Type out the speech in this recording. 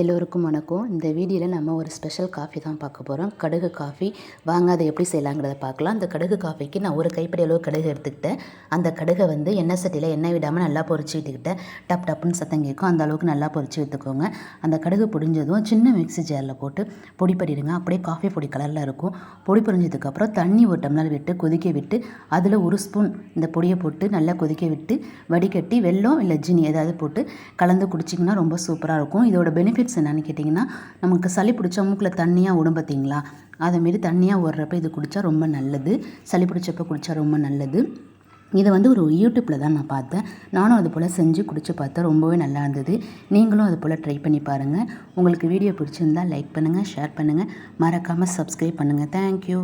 எல்லோருக்கும் வணக்கம். இந்த வீடியோவில் நம்ம ஒரு ஸ்பெஷல் காஃபி தான் பார்க்க போகிறோம் கடுகு காஃபி வாங்க அதை எப்படி செய்யலாங்கிறத பார்க்கலாம். அந்த கடுகு காஃபிக்கு நான் ஒரு கைப்பிடி அளவு கடுகு எடுத்துக்கிட்டேன். அந்த கடுகை வந்து எண்ணெய் சட்டியில் எண்ணெய் விடாமல் நல்லா பொறிச்சு விட்டுக்கிட்டேன். டப் டப்புன்னு சத்தம் கேட்கும். அந்த அளவுக்கு நல்லா பொறிச்சு எடுத்துக்கோங்க அந்த கடுகு பொடிஞ்சதும் சின்ன மிக்சி ஜாரில் போட்டு பொடி பண்ணிடுங்க. அப்படியே காஃபி பொடி கலரில் இருக்கும். பொடி பொரிஞ்சதுக்கப்புறம் தண்ணி ஒரு டம்ளர் விட்டு கொதிக்க விட்டு அதில் ஒரு ஸ்பூன் இந்த பொடியை போட்டு நல்லா கொதிக்க விட்டு வடிகட்டி வெல்லம் இல்லை ஜீனி ஏதாவது போட்டு கலந்து குடிச்சிங்கன்னா ரொம்ப சூப்பராக இருக்கும். இதோட பெனிஃபிட் பெனிஃபிட்ஸ் என்னன்னு கேட்டிங்கன்னா நமக்கு சளி பிடிச்சா மூக்கில் தண்ணியாக விடும் பார்த்தீங்களா? அதேமாரி தண்ணியாக ஓடுறப்ப இது குடித்தா ரொம்ப நல்லது. சளி பிடிச்சப்ப குடித்தா ரொம்ப நல்லது. இதை வந்து ஒரு யூடியூப்பில் தான் நான் பார்த்தேன். நானும் அது போல் செஞ்சு குடிச்சு பார்த்தேன் ரொம்பவே நல்லா இருந்தது. நீங்களும் அது போல் ட்ரை பண்ணி பாருங்கள் உங்களுக்கு வீடியோ பிடிச்சிருந்தா லைக் பண்ணுங்கள் ஷேர் பண்ணுங்கள் மறக்காமல் சப்ஸ்கிரைப் பண்ணுங்கள் தேங்க்யூ